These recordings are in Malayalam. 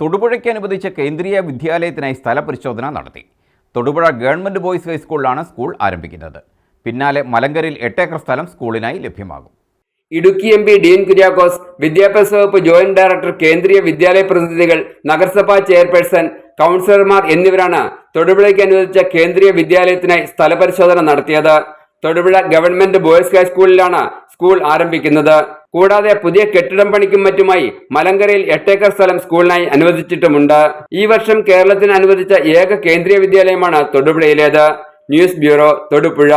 തൊടുപുഴയ്ക്ക് അനുവദിച്ച കേന്ദ്രീയ വിദ്യാലയത്തിനായി സ്ഥലപരിശോധന നടത്തി. തൊടുപുഴ ഗവൺമെന്റ് ബോയ്സ് ഹൈസ്കൂളിലാണ് സ്കൂൾ ആരംഭിക്കുന്നത്. പിന്നാലെ മലങ്കരയിൽ എട്ടേക്കർ സ്ഥലം സ്കൂളിനായി ലഭ്യമാകും. ഇടുക്കി എം പി ഡീൻ കുര്യാക്കോസ് വിദ്യാഭ്യാസ വകുപ്പ് ജോയിന്റ് ഡയറക്ടർ കേന്ദ്രീയ വിദ്യാലയ പ്രതിനിധികൾ നഗരസഭാ ചെയർപേഴ്സൺ കൗൺസിലർമാർ എന്നിവരാണ് തൊടുപുഴയ്ക്ക് അനുവദിച്ച കേന്ദ്രീയ വിദ്യാലയത്തിനായി സ്ഥലപരിശോധന നടത്തിയത്. തൊടുപുഴ ഗവൺമെന്റ് ബോയ്സ് ഹൈസ്കൂളിലാണ് സ്കൂൾ ആരംഭിക്കുന്നത്. കൂടാതെ പുതിയ കെട്ടിടം പണിക്കും മറ്റുമായി മലങ്കരയിൽ എട്ടേക്കർ സ്ഥലം സ്കൂളിനായി അനുവദിച്ചിട്ടുമുണ്ട്. ഈ വർഷം കേരളത്തിന് അനുവദിച്ച ഏക കേന്ദ്രീയ വിദ്യാലയമാണ് തൊടുപുഴയിലേത്. News bureau Thodupuzha.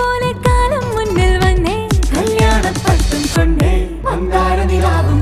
പോലെ കാലം മുന്നിൽ വന്നേ. കല്യാണപ്പട്ടും കൊണ്ടേ. അങ്കാര നിലാവും